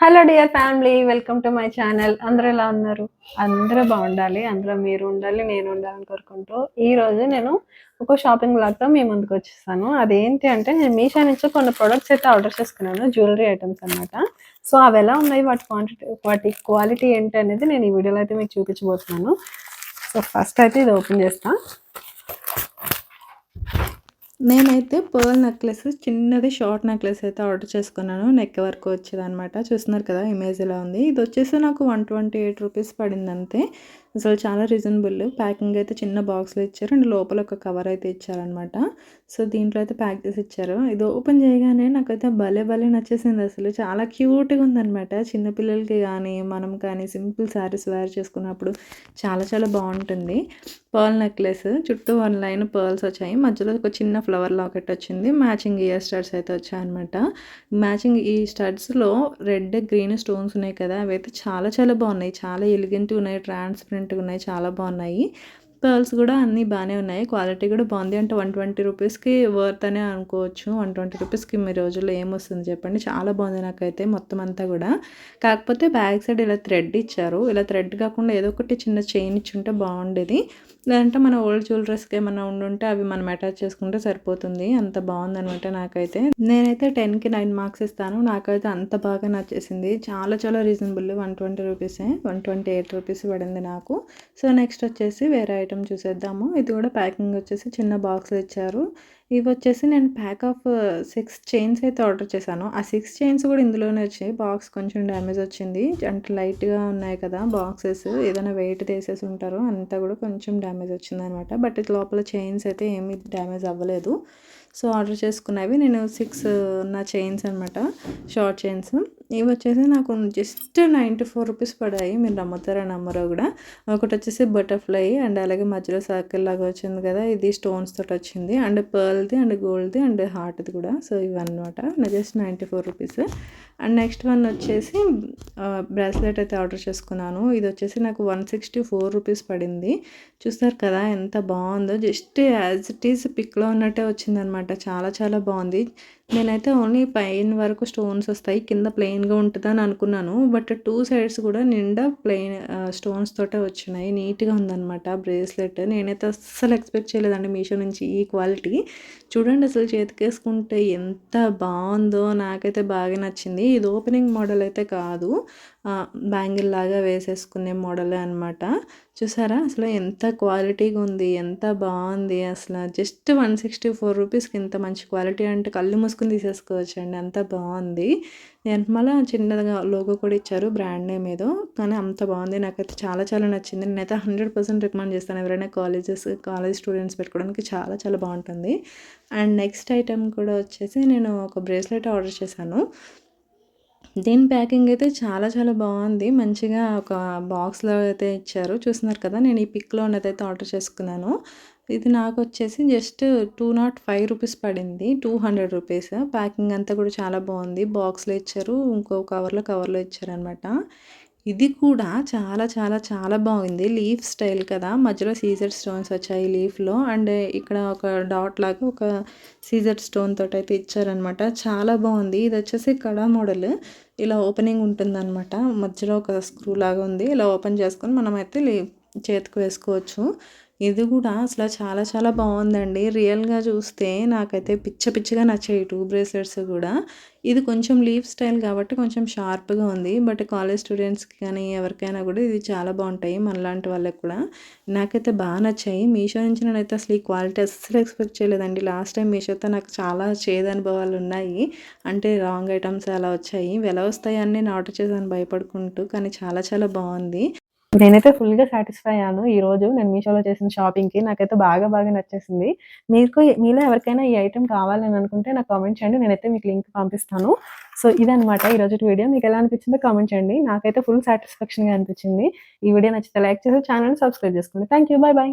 Hello dear family welcome to my channel. అందరూ ఎలా ఉన్నారు? అందరూ బాగుండాలి అందరూ మీరు ఉండాలి నేను ఉండాలని కోరుకుంటూ ఈ రోజు నేను ఒక షాపింగ్ బ్లాగ్తో మీ ముందుకు వచ్చేస్తాను అదేంటి అంటే నేను మీషో నుంచి కొన్ని ప్రొడక్ట్స్ అయితే ఆర్డర్ చేసుకున్నాను జ్యువెలరీ ఐటమ్స్ అనమాట సో అవి ఎలా ఉన్నాయి? వాటి క్వాంటిటీ వాటి క్వాలిటీ ఏంటి అనేది నేను ఈ వీడియోలో అయితే మీకు చూపించబోతున్నాను. సో ఫస్ట్ అయితే ఇది ఓపెన్ చేస్తాను నేనైతే పర్ల్ నెక్లెస్ చిన్నది షార్ట్ నెక్లెస్ అయితే ఆర్డర్ చేసుకున్నాను. నెక్ వరకు వచ్చేది అనమాట చూస్తున్నారు కదా ఇమేజ్ ఎలా ఉంది. ఇది వచ్చేసి నాకు వన్ ట్వంటీ ఎయిట్ రూపీస్ పడింది అంతే అసలు చాలా రీజనబుల్ ప్యాకింగ్ అయితే చిన్న బాక్స్లో ఇచ్చారు. అండ్ లోపల ఒక కవర్ అయితే ఇచ్చారనమాట సో దీంట్లో అయితే ప్యాక్ చేసి ఇచ్చారు. ఇది ఓపెన్ చేయగానే నాకైతే భలే భలే నచ్చేసింది అసలు. చాలా క్యూట్గా ఉందనమాట చిన్నపిల్లలకి కానీ మనం కానీ సింపుల్ శారీస్ వేర్ చేసుకున్నప్పుడు చాలా చాలా బాగుంటుంది. పర్ల్ నెక్లెస్ చుట్టూ వన్ లైన్ పర్ల్స్ వచ్చాయి. మధ్యలో ఒక చిన్న ఫ్లవర్ లాకెట్ వచ్చింది. మ్యాచింగ్ ఇయర్ స్టడ్స్ అయితే వచ్చాయన్నమాట. మ్యాచింగ్ ఈ స్టడ్స్లో రెడ్ గ్రీన్ స్టోన్స్ ఉన్నాయి కదా. అవి అయితే చాలా చాలా బాగున్నాయి. చాలా ఎలిగెంట్ ఉన్నాయి. డిఫరెంట్గా ఉన్నాయి చాలా బాగున్నాయి. పర్ల్స్ కూడా అన్నీ బాగానే ఉన్నాయి. క్వాలిటీ కూడా బాగుంది. అంటే వన్ ట్వంటీ రూపీస్కి వర్త్ అనే అనుకోవచ్చు. వన్ ట్వంటీ రూపీస్కి మీ రోజుల్లో ఏమొస్తుంది చెప్పండి. చాలా బాగుంది నాకైతే మొత్తం అంతా కూడా. కాకపోతే బ్యాక్ సైడ్ ఇలా థ్రెడ్ ఇచ్చారు. ఇలా థ్రెడ్ కాకుండా ఏదో ఒకటి చిన్న చైన్ ఇచ్చుంటే బాగుండేది. లేదంటే మన ఓల్డ్ జ్యువెలరీస్కి ఏమైనా ఉండుంటే అవి మనం అటాచ్ చేసుకుంటే సరిపోతుంది. అంత బాగుందనమాట నాకైతే. నేనైతే టెన్కి నైన్ మార్క్స్ ఇస్తాను. నాకైతే అంత బాగా నచ్చేసింది. చాలా చాలా రీజనబుల్ వన్ ట్వంటీ రూపీసే. వన్ ట్వంటీ ఎయిట్ రూపీస్ పడింది నాకు. సో నెక్స్ట్ వచ్చేసి వేరే ఐటమ్ చూసేద్దాము. ఇది కూడా ప్యాకింగ్ వచ్చేసి చిన్న బాక్స్లో ఇచ్చారు. ఇవి వచ్చేసి నేను ప్యాక్ ఆఫ్ సిక్స్ చైన్స్ అయితే ఆర్డర్ చేశాను. ఆ సిక్స్ చైన్స్ కూడా ఇందులోనే వచ్చాయి. బాక్స్ కొంచెం డ్యామేజ్ వచ్చింది. అంటే లైట్గా ఉన్నాయి కదా బాక్సెస్ ఏదైనా వెయిట్ తీసేసి ఉంటారు అంతా కూడా కొంచెం డ్యామేజ్ వచ్చింది అనమాట బట్ ఇది లోపల చైన్స్ అయితే ఏమీ డ్యామేజ్ అవ్వలేదు. సో ఆర్డర్ చేసుకున్నవి నేను సిక్స్ uh, ఉన్న చైన్స్ అనమాట. షార్ట్ చైన్స్ ఇవి వచ్చేసి నాకు జస్ట్ నైంటీ ఫోర్ రూపీస్ పడాయి. మీరు నమ్ముతారా నమ్మరో కూడా. ఒకటి వచ్చేసి బటర్ఫ్లై అండ్ అలాగే మధ్యలో సర్కిల్ లాగా వచ్చింది కదా. ఇది స్టోన్స్ తోటి వచ్చింది. అండ్ పర్ల్ది అండ్ గోల్డ్ది అండ్ హార్ట్ది కూడా. సో ఇవన్నమాట. Just ninety four rupees. And next one వచ్చేసి బ్రాస్లెట్ అయితే ఆర్డర్ చేసుకున్నాను. ఇది వచ్చేసి నాకు వన్ సిక్స్టీ ఫోర్ రూపీస్ పడింది. చూస్తారు కదా ఎంత బాగుందో. జస్ట్ యాజ్ ఇట్ ఈస్ పిక్లో ఉన్నట్టే వచ్చిందనమాట చాలా చాలా బాగుంది. నేనైతే ఓన్లీ పైన వరకు స్టోన్స్ వస్తాయి కింద ప్లెయిన్గా ఉంటుందని అనుకున్నాను. బట్ టూ సైడ్స్ కూడా నిండా ప్లెయిన్ స్టోన్స్ తోటే వచ్చినాయి. నీట్గా ఉందన్నమాట బ్రేస్లెట్ నేనైతే అస్సలు ఎక్స్పెక్ట్ చేయలేదండి మీషో నుంచి ఈ క్వాలిటీ చూడండి అసలు చేతికేసుకుంటే ఎంత బాగుందో నాకైతే బాగా నచ్చింది. ఇది ఓపెనింగ్ మోడల్ అయితే కాదు. బ్యాంగిల్ లాగా వేసేసుకునే మోడలే అనమాట చూసారా? అసలు ఎంత క్వాలిటీగా ఉంది ఎంత బాగుంది అసలు. జస్ట్ వన్ సిక్స్టీ ఫోర్ రూపీస్కి ఇంత మంచి క్వాలిటీ అంటే కళ్ళు మూసుకుని తీసేసుకోవచ్చండి. అంత బాగుంది. మళ్ళీ చిన్నదిగా లోగో కూడా ఇచ్చారు బ్రాండ్ నేమ్ ఏదో కానీ అంత బాగుంది. నాకైతే చాలా చాలా నచ్చింది. నేనైతే హండ్రెడ్ పర్సెంట్ రికమెండ్ చేస్తాను. ఎవరైనా కాలేజెస్ కాలేజ్ స్టూడెంట్స్ పెట్టుకోవడానికి చాలా చాలా బాగుంటుంది. అండ్ నెక్స్ట్ ఐటెం కూడా వచ్చేసి నేను ఒక బ్రేస్లెట్ ఆర్డర్ చేశాను. దీని ప్యాకింగ్ అయితే చాలా చాలా బాగుంది. మంచిగా ఒక బాక్స్లో అయితే ఇచ్చారు. చూస్తున్నారు కదా నేను ఈ పిక్లో ఉన్నదైతే ఆర్డర్ చేసుకున్నాను. ఇది నాకు వచ్చేసి just two naught five rupees పడింది. Two hundred rupees. ప్యాకింగ్ అంతా కూడా చాలా బాగుంది. బాక్స్లో ఇచ్చారు ఇంకో కవర్లో కవర్లో ఇచ్చారనమాట ఇది కూడా చాలా చాలా చాలా బాగుంది. లీఫ్ స్టైల్ కదా. మధ్యలో సీజర్ స్టోన్స్ వచ్చాయి లీఫ్లో. అండ్ ఇక్కడ ఒక డాట్ లాగా ఒక సీజర్ స్టోన్ తోటి అయితే ఇచ్చారనమాట చాలా బాగుంది. ఇది వచ్చేసి కడా మోడల్. ఇలా ఓపెనింగ్ ఉంటుందన్నమాట. మధ్యలో ఒక స్క్రూ లాగా ఉంది. ఇలా ఓపెన్ చేసుకొని మనం అయితే చేతికి వేసుకోవచ్చు. ఇది కూడా అసలు చాలా చాలా బాగుందండి. రియల్గా చూస్తే నాకైతే పిచ్చ పిచ్చగా నచ్చాయి టూ బ్రేస్లెట్స్ కూడా. ఇది కొంచెం లీవ్ స్టైల్ కాబట్టి కొంచెం షార్ప్గా ఉంది. బట్ కాలేజ్ స్టూడెంట్స్కి కానీ ఎవరికైనా కూడా ఇది చాలా బాగుంటాయి మనలాంటి వాళ్ళకి కూడా. నాకైతే బాగా నచ్చాయి. మీషో నుంచి నేనైతే అసలు ఈ క్వాలిటీ అస్సలు ఎక్స్పెక్ట్ చేయలేదండి. లాస్ట్ టైం మీషోతో నాకు చాలా చేదు అనుభవాలు ఉన్నాయి. అంటే రాంగ్ ఐటమ్స్ అలా వచ్చాయి. ఎలా వస్తాయి అని నేను ఆర్డర్ చేశాను భయపడుకుంటూ. కానీ చాలా చాలా బాగుంది. నేనైతే ఫుల్గా సాటిస్ఫై అయ్యాను. ఈ రోజు నేను మీషోలో చేసిన షాపింగ్కి నాకైతే బాగా బాగా నచ్చేసింది. మీకు మీలో ఎవరికైనా ఈ ఐటెం కావాలని అనుకుంటే నాకు కామెంట్ చేయండి. నేనైతే మీకు లింక్ పంపిస్తాను. సో ఇదనమాట ఈ రోజు వీడియో. మీకు ఎలా అనిపించిందో కామెంట్ చేయండి. నాకైతే ఫుల్ సాటిస్ఫాక్షన్గా అనిపించింది. ఈ వీడియో నచ్చితే లైక్ చేసి ఛానల్ సబ్స్క్రైబ్ చేసుకోండి. Thank you bye bye